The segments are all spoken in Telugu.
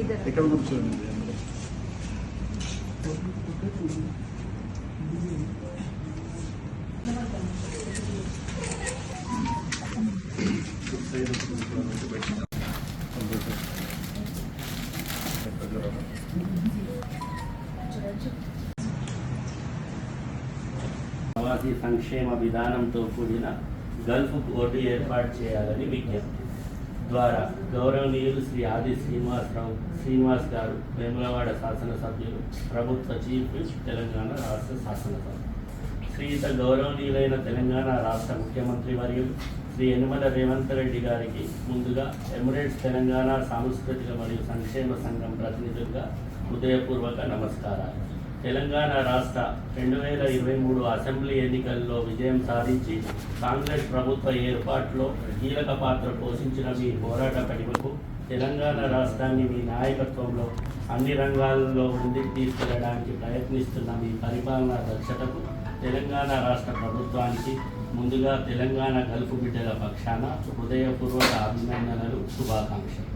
ఎక్కడ కూర్చోండి. ప్రవాసీ సంక్షేమ విధానంతో కూడిన గల్ఫ్ బోర్డు ఏర్పాటు చేయాలని విజ్ఞప్తి. ద్వారా గౌరవనీయులు శ్రీ ఆది శ్రీనివాసరావు శ్రీనివాస్ గారు వేములవాడ శాసనసభ్యులు ప్రభుత్వ చీఫ్ తెలంగాణ రాష్ట్ర శాసనసభ. శ్రీయుత గౌరవనీయులైన తెలంగాణ రాష్ట్ర ముఖ్యమంత్రి వర్యులు శ్రీ యనమల రేవంత్ రెడ్డి గారికి ముందుగా ఎమిరేట్స్ తెలంగాణ సాంస్కృతిక మరియు సంక్షేమ సంఘం ప్రతినిధులుగా హృదయపూర్వక నమస్కారాలు. తెలంగాణ రాష్ట్ర రెండు వేల ఇరవై మూడు అసెంబ్లీ ఎన్నికల్లో విజయం సాధించి కాంగ్రెస్ ప్రభుత్వ ఏర్పాటులో కీలక పాత్ర పోషించిన మీ పోరాట పడిమకు తెలంగాణ రాష్ట్రాన్ని మీ నాయకత్వంలో అన్ని రంగాల్లో ముందుకు తీసుకెళ్ళడానికి ప్రయత్నిస్తున్న మీ పరిపాలనా దక్షతకు తెలంగాణ రాష్ట్ర ప్రభుత్వానికి ముందుగా తెలంగాణ గల్ఫ్ బిడ్డల పక్షాన హృదయపూర్వక అభినందనలు శుభాకాంక్షలు.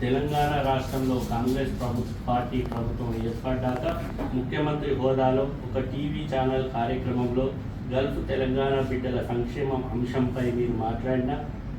తెలంగాణ రాష్ట్రంలో కాంగ్రెస్ ప్రభుత్వ పార్టీ ప్రభుత్వం ఏర్పడ్డాక ముఖ్యమంత్రి హోదాలో ఒక టీవీ ఛానల్ కార్యక్రమంలో గల్ఫ్ తెలంగాణ బిడ్డల సంక్షేమం అంశంపై మీరు మాట్లాడిన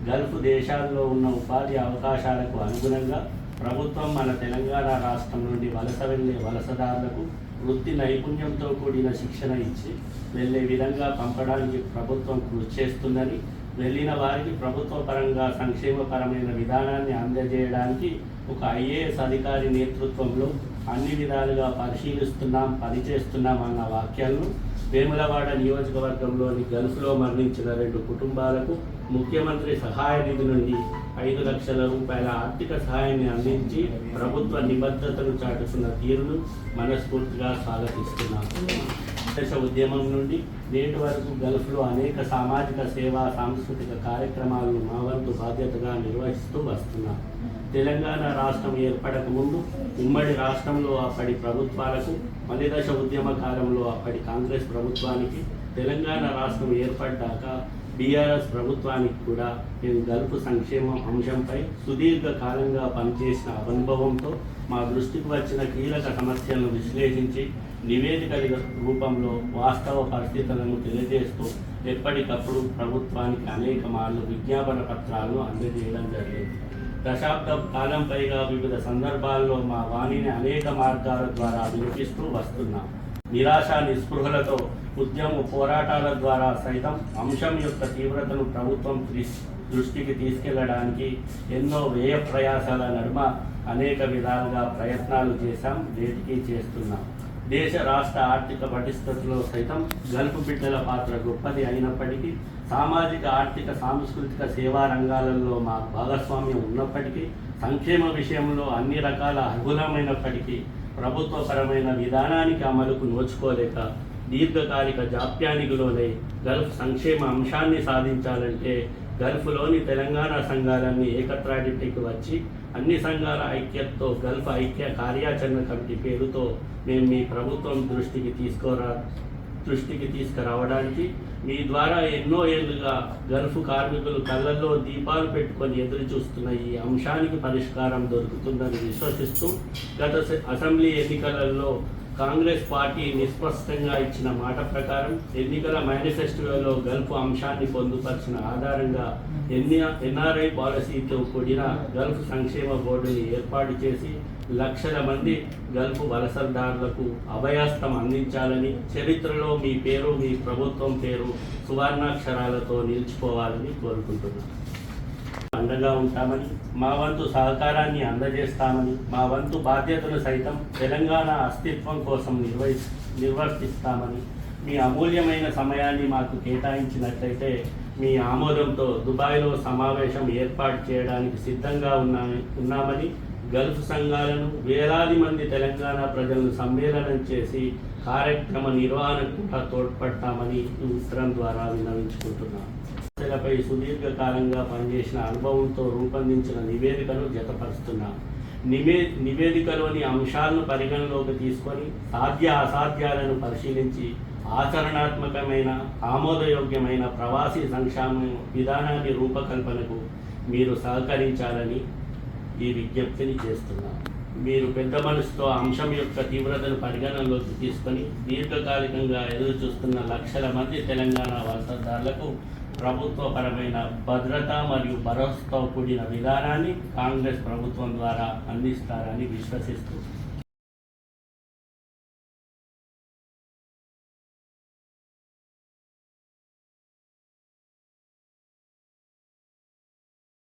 గల్ఫ్ దేశాల్లో ఉన్న ఉపాధి అవకాశాలకు అనుగుణంగా ప్రభుత్వం మన తెలంగాణ రాష్ట్రం నుండి వలస వెళ్ళే వలసదారులకు వృత్తి నైపుణ్యంతో కూడిన శిక్షణ ఇచ్చి వెళ్ళే విధంగా పంపడానికి ప్రభుత్వం కృషి చేస్తుందని వెళ్ళిన వారికి ప్రభుత్వ పరంగా సంక్షేమపరమైన విధానాన్ని అందజేయడానికి ఒక ఐఏఎస్ అధికారి నేతృత్వంలో అన్ని విధాలుగా పరిశీలిస్తున్నాం పనిచేస్తున్నాం అన్న వాక్యాలను వేములవాడ నియోజకవర్గంలోని గల్ఫ్లో మరణించిన రెండు కుటుంబాలకు ముఖ్యమంత్రి సహాయ నిధి నుండి ఐదు లక్షల రూపాయల ఆర్థిక సహాయాన్ని అందించి ప్రభుత్వ నిబద్ధతను చాటుతున్న తీరును మనస్ఫూర్తిగా స్వాగతిస్తున్నాం. దశ ఉద్యమం నుండి నేటి వరకు గల్ఫ్లో అనేక సామాజిక సేవా సాంస్కృతిక కార్యక్రమాలను మా వంతు బాధ్యతగా నిర్వహిస్తూ వస్తున్నాం. తెలంగాణ రాష్ట్రం ఏర్పడక ముందు ఉమ్మడి రాష్ట్రంలో అప్పటి ప్రభుత్వాలకు మలిదశ ఉద్యమ కాలంలో అప్పటి కాంగ్రెస్ ప్రభుత్వానికి తెలంగాణ రాష్ట్రం ఏర్పడ్డాక బీఆర్ఎస్ ప్రభుత్వానికి కూడా నేను గల్ఫ్ సంక్షేమం అంశంపై సుదీర్ఘ కాలంగా పనిచేసిన అనుభవంతో మా దృష్టికి వచ్చిన కీలక సమస్యలను విశ్లేషించి నివేదిక రూపంలో వాస్తవ పరిస్థితులను తెలియజేస్తూ ఎప్పటికప్పుడు ప్రభుత్వానికి అనేక మార్లు విజ్ఞాపన పత్రాలను అందజేయడం జరిగింది. దశాబ్ద కాలం పైగా వివిధ సందర్భాల్లో మా వాణిని అనేక మార్గాల ద్వారా వినిపిస్తూ వస్తున్నాం. నిరాశ నిస్పృహలతో ఉద్యమ పోరాటాల ద్వారా సైతం అంశం యొక్క తీవ్రతను ప్రభుత్వం దృష్టికి తీసుకెళ్ళడానికి ఎన్నో వ్యయ ప్రయాసాల నడుమ అనేక విధాలుగా ప్రయత్నాలు చేశాం నేటికి చేస్తున్నాం. దేశ రాష్ట్ర ఆర్థిక పటిష్టతలో సైతం గల్ఫ్ బిడ్డల పాత్ర గొప్పది అయినప్పటికీ సామాజిక ఆర్థిక సాంస్కృతిక సేవా రంగాలలో మా భాగస్వామ్యం ఉన్నప్పటికీ సంక్షేమ విషయంలో అన్ని రకాల అర్హులమైనప్పటికీ ప్రభుత్వపరమైన విధానానికి అమలుకు నోచుకోలేక దీర్ఘకాలిక జాప్యానికి లోనై గల్ఫ్ సంక్షేమ అంశాన్ని సాధించాలంటే గల్ఫ్లోని తెలంగాణ సంఘాలన్నీ ఏకత్రాటికి వచ్చి అన్ని సంఘాల ఐక్యతతో గల్ఫ్ ఐక్య కార్యాచరణ కమిటీ పేరుతో మేము మీ ప్రభుత్వం దృష్టికి తీసుకోరా దృష్టికి తీసుకురావడానికి మీ ద్వారా ఎన్నో ఏళ్ళుగా గల్ఫ్ కార్మికులు కళ్ళల్లో దీపాలు పెట్టుకొని ఎదురు చూస్తున్న ఈ అంశానికి పరిష్కారం దొరుకుతుందని విశ్వసిస్తూ గత అసెంబ్లీ ఎన్నికలలో కాంగ్రెస్ పార్టీ నిస్పష్టంగా ఇచ్చిన మాట ప్రకారం ఎన్నికల మేనిఫెస్టోలో గల్ఫ్ అంశాన్ని పొందుపరిచిన ఆధారంగా ఎన్ని ఎన్ఆర్ఐ పాలసీతో కూడిన గల్ఫ్ సంక్షేమ బోర్డుని ఏర్పాటు చేసి లక్షల మంది గల్ఫ్ వలసదారులకు అభయాస్తం అందించాలని చరిత్రలో మీ పేరు మీ ప్రభుత్వం పేరు సువర్ణాక్షరాలతో నిలిచిపోవాలని కోరుకుంటున్నాను. అండగా ఉంటామని మా వంతు సహకారాన్ని అందజేస్తామని మా వంతు బాధ్యతలు సైతం తెలంగాణ అస్తిత్వం కోసం నిర్వహి నిర్వర్తిస్తామని మీ అమూల్యమైన సమయాన్ని మాకు కేటాయించినట్లయితే మీ ఆమోదంతో దుబాయ్లో సమావేశం ఏర్పాటు చేయడానికి సిద్ధంగా ఉన్నా ఉన్నామని గల్ఫ్ సంఘాలను వేలాది మంది తెలంగాణ ప్రజలను సమ్మేళనం చేసి కార్యక్రమ నిర్వహణకు కూడా తోడ్పడతామని ఈ ఉత్తరం ద్వారా విన్నవించుకుంటున్నాను సమస్యలపై సుదీర్ఘకాలంగా పనిచేసిన అనుభవంతో రూపొందించిన నివేదికను జతపరుస్తున్నాం. నివే నివేదికలోని అంశాలను పరిగణలోకి తీసుకొని సాధ్య అసాధ్యాలను పరిశీలించి ఆచరణాత్మకమైన ఆమోదయోగ్యమైన ప్రవాసీ సంక్షేమ విధానాన్ని రూపకల్పనకు మీరు సహకరించాలని ఈ విజ్ఞప్తిని చేస్తున్నాను. మీరు పెద్ద మనసుతో అంశం యొక్క తీవ్రతను పరిగణనలోకి తీసుకొని దీర్ఘకాలికంగా ఎదురు చూస్తున్న లక్షల మంది తెలంగాణ వలసదారులకు ప్రభుత్వపరమైన భద్రత మరియు భరోసాతో కూడిన విధానాన్ని కాంగ్రెస్ ప్రభుత్వం ద్వారా అందిస్తారని విశ్వసిస్తూ